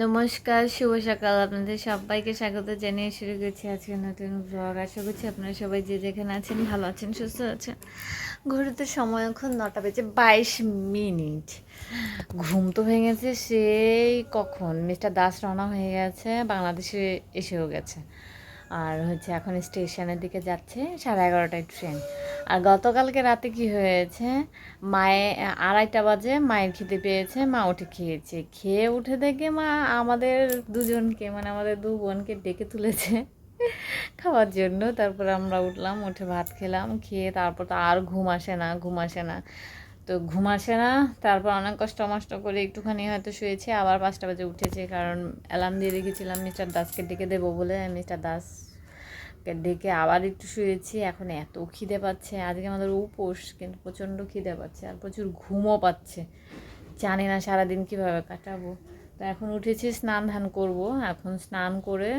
নমস্কার, শুভ সকাল। আপনাদের সবাইকে স্বাগত জানিয়ে শুরু করছি আজকে নতুন ব্লগ আশা করছি আপনারা সবাই যে যেখানে আছেন, ভালো আছেন, সুস্থ আছেন। ঘুরতে সময় এখন নটা বেজে বাইশ মিনিট। ঘুম তো ভেঙেছে, সেই কখন? মিস্টার দাস রওনা হয়ে গেছে, বাংলাদেশে এসেও গেছে। আর হচ্ছে এখন স্টেশনের দিকে যাচ্ছে, সাড়ে এগারোটায় ট্রেন। আর গতকালকে রাতে কি হয়েছে? মায়ে, আড়াইটা বাজে মায়ের খিদে পেয়েছে, মা উঠে খেয়েছে। খেয়ে উঠে দেখে মা আমাদের দুজনকে মানে আমাদের দু বোনকে ডেকে তুলেছে খাওয়ার জন্য। তারপর আমরা উঠলাম, উঠে ভাত খেলাম, খেয়ে তারপর তো আর ঘুম আসে না, ঘুম আসে না। তো ঘুম আসে না, তারপর অনেক কষ্ট মষ্ট করে একটুখানি হয়তো শুয়েছি, আবার পাঁচটা বাজে উঠেছে, কারণ অ্যালার্ম দিয়ে রেখেছিলাম, মিস্টার দাসকে ডেকে দেবো বলে, মিস্টার দাসকে ডেকে আবার একটু শুয়েছি, এখন এত খিদে পাচ্ছে, আজকে আমাদের উপোস, কিন্তু প্রচণ্ড খিদে পাচ্ছে, আর প্রচুর ঘুমও পাচ্ছে, জানি না সারাদিন কীভাবে কাটাবো। তো এখন উঠেছি, স্নান ধান করব, এখন স্নান করে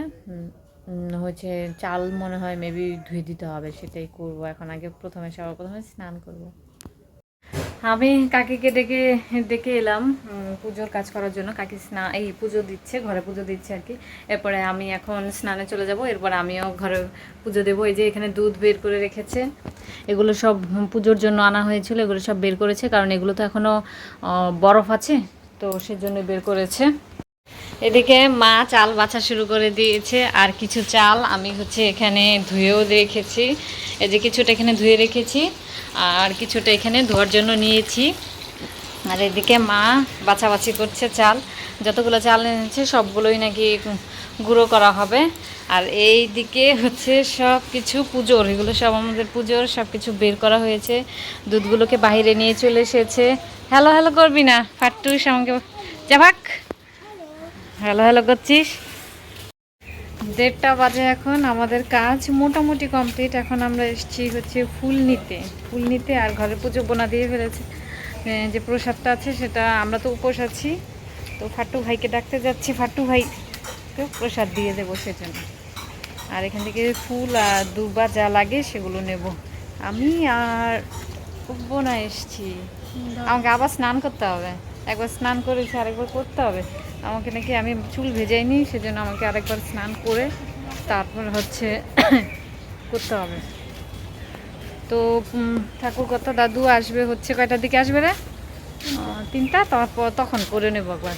হচ্ছে চাল মনে হয় মেবি ধুয়ে দিতে হবে, সেটাই করব, এখন আগে প্রথমে সবার প্রথমে স্নান করব। আমি কাকিকে ডেকে ডেকে এলাম পুজোর কাজ করার জন্য। কাকি স্নান এই পুজো দিচ্ছে, ঘরে পুজো দিচ্ছে আর কি। এরপরে আমি এখন স্নানে চলে যাব, এরপর আমিও ঘরে পুজো দেবো। এই যে এখানে দুধ বের করে রেখেছে। এগুলো সব পুজোর জন্য আনা হয়েছিল, এগুলো সব বের করেছে, কারণ এগুলো তো এখনও বরফ আছে, তো সেজন্য বের করেছে। এদিকে মা চাল বাছা শুরু করে দিয়েছে, আর কিছু চাল আমি হচ্ছে এখানে ধুয়েও রেখেছি। এই যে কিছুটা এখানে ধুয়ে রেখেছি, আর কিছুটা এখানে ধোয়ার জন্য নিয়েছি। আর এদিকে মা বাছাবাছি করছে চাল। যতগুলো চাল এনেছে, সবগুলোই নাকি গুঁড়ো করা হবে। আর এই দিকে হচ্ছে সব কিছু পুজোর, এগুলো সব আমাদের পুজোর সব কিছু বের করা হয়েছে। দুধগুলোকে বাইরে নিয়ে চলে এসেছে। হ্যালো হ্যালো করবি না, ফাট্টুস আমাকে যাবাক হ্যালো হ্যালো করছিস? দেড়টা বাজে এখন আমাদের কাজ মোটামুটি কমপ্লিট। এখন আমরা এসেছি হচ্ছে ফুল নিতে। ফুল নিতে আর ঘরে পুজো বোনা দিয়ে ফেলেছে। যে প্রসাদটা আছে সেটা আমরা তো উপোস আছি। তো ফাট্টু ভাইকে ডাকতে যাচ্ছি। ফাট্টু ভাইকে প্রসাদ দিয়ে দেবো সেজন্য। আর এখান থেকে ফুল আর দুর্বা যা লাগে সেগুলো নেব। আমি আর বোনা এসছি। আমাকে আবার স্নান করতে হবে। একবার স্নান করেছি আরেকবার করতে হবে। আমাকে নাকি আমি চুল ভেজাই ভেজাইনি সেজন্য আমাকে আরেকবার স্নান করে তারপর হচ্ছে করতে হবে। তো ঠাকুর কথা দাদু আসবে হচ্ছে কয়টার দিকে আসবে রে? তিনটা তারপর তখন করে নেব একবার।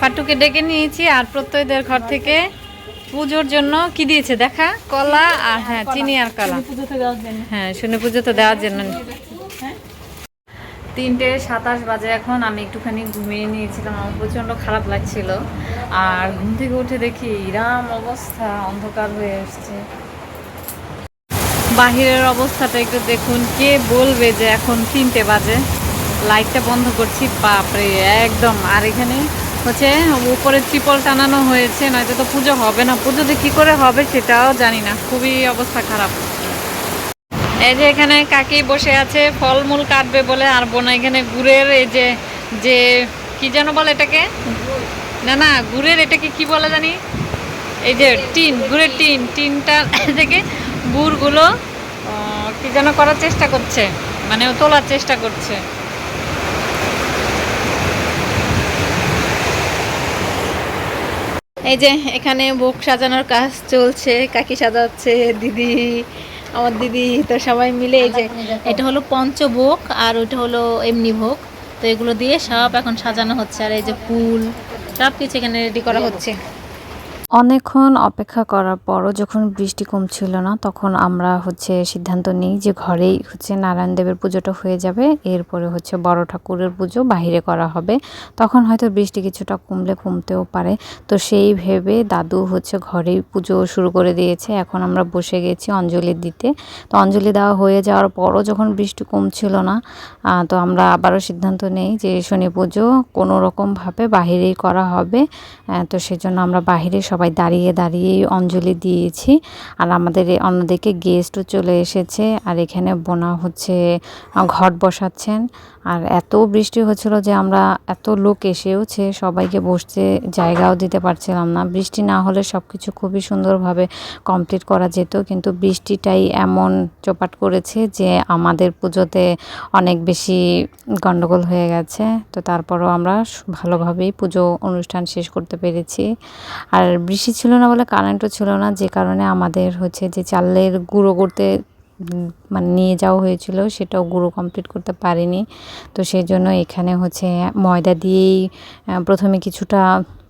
ফাটুকে ডেকে নিয়েছি আর প্রত্যয়দের ঘর থেকে পুজোর জন্য কি দিয়েছে দেখা? কলা আর হ্যাঁ চিনি আর কলা। হ্যাঁ শনি পুজোতে দেওয়ার জন্য। তিনটে সাতাশ বাজে এখন, আমি একটুখানি ঘুমিয়ে নিয়েছিলাম, আমার প্রচণ্ড খারাপ লাগছিল। আর ঘুম থেকে উঠে দেখি ইরাম অবস্থা, অন্ধকার হয়ে এসছে। বাহিরের অবস্থাটা একটু দেখুন, কে বলবে যে এখন তিনটে বাজে? লাইটটা বন্ধ করছি, বাপরে, একদম। আর এখানে হচ্ছে উপরে ত্রিপল টানানো হয়েছে, নয়তো তো পুজো হবে না। পুজো যে কী করে হবে সেটাও জানি না, খুবই অবস্থা খারাপ। এই যে এখানে কাকি বসে আছে, ফলমূল কাটবে বলে, আর বোনা এখানে গুড়ের এই যে যে, কি যেন বলে এটাকে? না না, গুড়ের এটাকে কি বলে জানি? এই যে টিন, গুড়ের টিন, টিনটা থেকে গুড়গুলো কি যেন করার চেষ্টা করছে মানে তোলার চেষ্টা করছে। এই যে এখানে বুক সাজানোর কাজ চলছে, কাকি সাজাচ্ছে, দিদি আমার দিদি তো সবাই মিলে এই যে এটা হলো পঞ্চভোগ আর ওইটা হলো এমনি ভোগ। তো এগুলো দিয়ে সব এখন সাজানো হচ্ছে। আর এই যে ফুল সব কিছু এখানে রেডি করা হচ্ছে। অনেকক্ষণ অপেক্ষা করার পরও যখন বৃষ্টি কমছিল না, তখন আমরা হচ্ছে সিদ্ধান্ত নিই যে ঘরেই হচ্ছে নারায়ণ দেবের পুজোটা হয়ে যাবে। এরপরে হচ্ছে বড় ঠাকুরের পুজো বাইরে করা হবে। তখন হয়তো বৃষ্টি কিছুটা কমলে কমতেও পারে। তো সেই ভেবে দাদু হচ্ছে ঘরেই পুজো শুরু করে দিয়েছে। এখন আমরা বসে গেছি অঞ্জলি দিতে। তো অঞ্জলি দেওয়া হয়ে যাওয়ার পরও যখন বৃষ্টি কমছিল না তো আমরা আবারও সিদ্ধান্ত নেই যে শনি পুজো কোনো রকমভাবে বাহিরেই করা হবে। তো সেজন্য আমরা বাহিরে সবাই দাঁড়িয়ে দাঁড়িয়ে অঞ্জলি দিয়েছি। আর আমাদের অন্যদিকে গেস্টও চলে এসেছে। আর এখানে বোনা হচ্ছে ঘট বসাচ্ছেন। আর এত বৃষ্টি হচ্ছিল যে আমরা এত লোক এসেওছে সবাইকে বসতে জায়গাও দিতে পারছিলাম না। বৃষ্টি না হলে সব কিছু খুবই সুন্দরভাবে কমপ্লিট করা যেত। কিন্তু বৃষ্টিটাই এমন চোপাট করেছে যে আমাদের পুজোতে অনেক বেশি গন্ডগোল হয়ে গেছে। তো তারপরও আমরা ভালোভাবেই পুজো অনুষ্ঠান শেষ করতে পেরেছি। আর বৃষ্টি ছিল না বলে কারেন্টও ছিল না, যে কারণে আমাদের হচ্ছে যে চালের গুঁড়ো করতে মানে নিয়ে যাওয়া হয়েছিল, সেটাও গুঁড়ো কমপ্লিট করতে পারিনি। তো সেই জন্য এখানে হচ্ছে ময়দা দিয়েই প্রথমে কিছুটা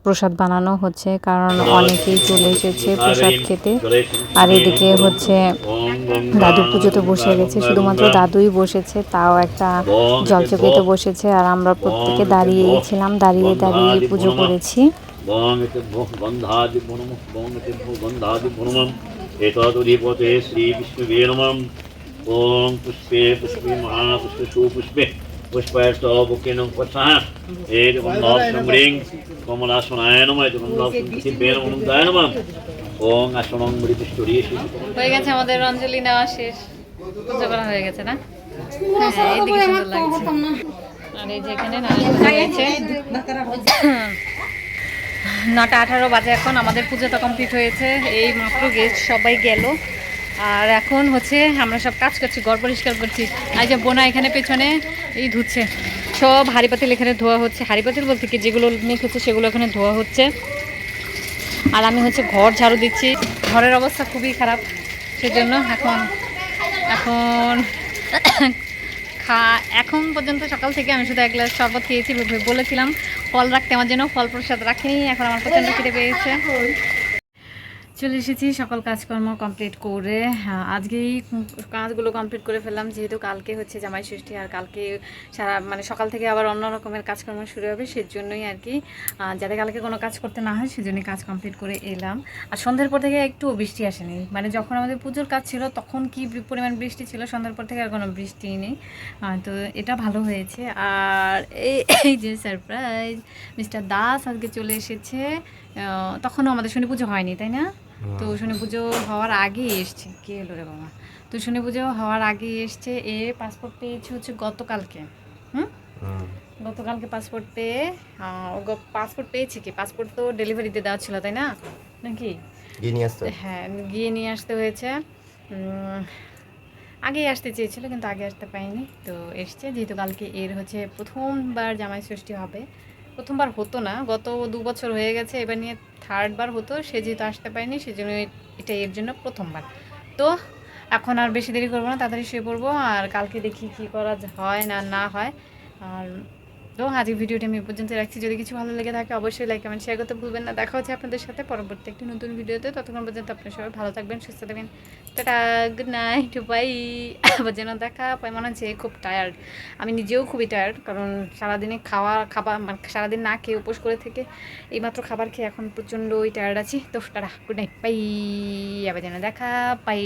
প্রসাদ বানানো হচ্ছে, কারণ অনেকেই চলে এসেছে প্রসাদ খেতে। আর এদিকে হচ্ছে দাদু পুজোতে বসে গেছে, শুধুমাত্র দাদুই বসেছে, তাও একটা জলচকিতে বসেছে, আর আমরা প্রত্যেকে দাঁড়িয়েই ছিলাম, দাঁড়িয়ে দাঁড়িয়ে পুজো করেছি। পুষ্পে পুষ্পে মহাপুষ্পে সুপুষ্পে পুষ্পায়স্ত বুকেন পথः এর গন্ধাসম রিং কমলাসনায় নমঃ এত গন্ধাসম পৃথিবী নমঃ দায় নমঃ ওম আসনং মৃতিষ্ঠরি হয়ে গেছে আমাদের অঞ্জলি নেওয়া শেষ পুজো করা হয়ে গেছে না হ্যাঁ এইদিকে সুন্দর লাগছে আর এই যে এখানে নারায়ণ হয়েছে নটা আঠারো বাজে এখন, আমাদের পুজো তো কমপ্লিট হয়েছে। এই মাত্র গেস্ট সবাই গেল। আর এখন হচ্ছে আমরা সব কাজ করছি, ঘর পরিষ্কার করছি। আর যে বোনা এখানে পেছনে, এই ধুচ্ছে। সব হাড়ি পাতিল এখানে ধোয়া হচ্ছে। হাড়ি পাতিল বলতে কি, যেগুলো মেখেছে সেগুলো এখানে ধোয়া হচ্ছে। আর আমি হচ্ছে ঘর ঝাড়ু দিচ্ছি। ঘরের অবস্থা খুবই খারাপ, সেজন্য এখন এখন খা এখন পর্যন্ত সকাল থেকে আমি শুধু এক গ্লাস শরবত খেয়েছি বলেছিলাম। ফল রাখতে আমার জন্য ফল প্রসাদ রাখিনি এখন আমার প্রচণ্ড খিদে পেয়েছে। চলে এসেছি সকল কাজকর্ম কমপ্লিট করে। হ্যাঁ, আজকেই কাজগুলো কমপ্লিট করে ফেললাম যেহেতু কালকে হচ্ছে জামাই ষষ্ঠী আর কালকে সারা মানে সকাল থেকে আবার অন্য রকমের কাজকর্ম শুরু হবে সেজন্যই আর কি। যাতে কালকে কোনো কাজ করতে না হয় সেজন্যই কাজ কমপ্লিট করে এলাম। আর সন্ধ্যের পর থেকে একটু বৃষ্টি আসেনি। মানে যখন আমাদের পুজোর কাজ ছিল তখন কি পরিমাণ বৃষ্টি ছিল সন্ধ্যার পর থেকে আর কোনো বৃষ্টি নেই। তো এটা ভালো হয়েছে। আর এই যে সারপ্রাইজ মিস্টার দাস আজকে চলে এসেছে। তখনও আমাদের শনি পুজো হয়নি তাই না? তো শনি পুজো হওয়ার আগেই এসছে। কে এলো রে বাবা? তো শনি পুজো হওয়ার আগেই এসছে এ পাসপোর্ট পেয়েছে হচ্ছে গতকালকে। হুম? গতকালকে পাসপোর্ট পেয়ে পাসপোর্ট পেয়েছে কি? পাসপোর্ট তো ডেলিভারিতে দেওয়া ছিল তাই না? নাকি? গিয়ে নিয়ে আসতে হ্যাঁ গিয়ে নিয়ে আসতে হয়েছে। আগেই আসতে চেয়েছিল কিন্তু আগে আসতে পাইনি তো এসছে যেহেতু কালকে এর হচ্ছে প্রথমবার জামাই ষষ্ঠী হবে। প্রথমবার হতো না, গত দু বছর হয়ে গেছে, এবার নিয়ে থার্ডবার হতো, সে যেহেতু আসতে পারেনি, সেজন্য এটা এর জন্য প্রথমবার। তো এখন আর বেশি দেরি করব না, তাড়াতাড়ি শুয়ে পড়ব, আর কালকে দেখি কি করা হয় না না হয়। আর তো আজকে ভিডিওটি আমি পর্যন্ত রাখছি। যদি কিছু ভালো লেগে থাকে, অবশ্যই লাইক কমেন্ট শেয়ার করতে ভুলবেন না। দেখা হচ্ছে আপনাদের সাথে পরবর্তী একটি নতুন ভিডিওতে। ততক্ষণ পর্যন্ত আপনারা সবাই ভালো থাকবেন, সুস্থ থাকবেন। টাটা গুড নাইট বাই আবার যেন দেখা পাই মনে হচ্ছে খুব টায়ার্ড আমি নিজেও খুবই টায়ার্ড কারণ সারাদিনে খাওয়া, খাবার মানে সারাদিন না খেয়ে উপোস করে থেকে এইমাত্র খাবার খেয়ে এখন প্রচণ্ড ওই টায়ার্ড আছি। তো টাটা গুড নাইট বাই আবার যেন দেখা পাই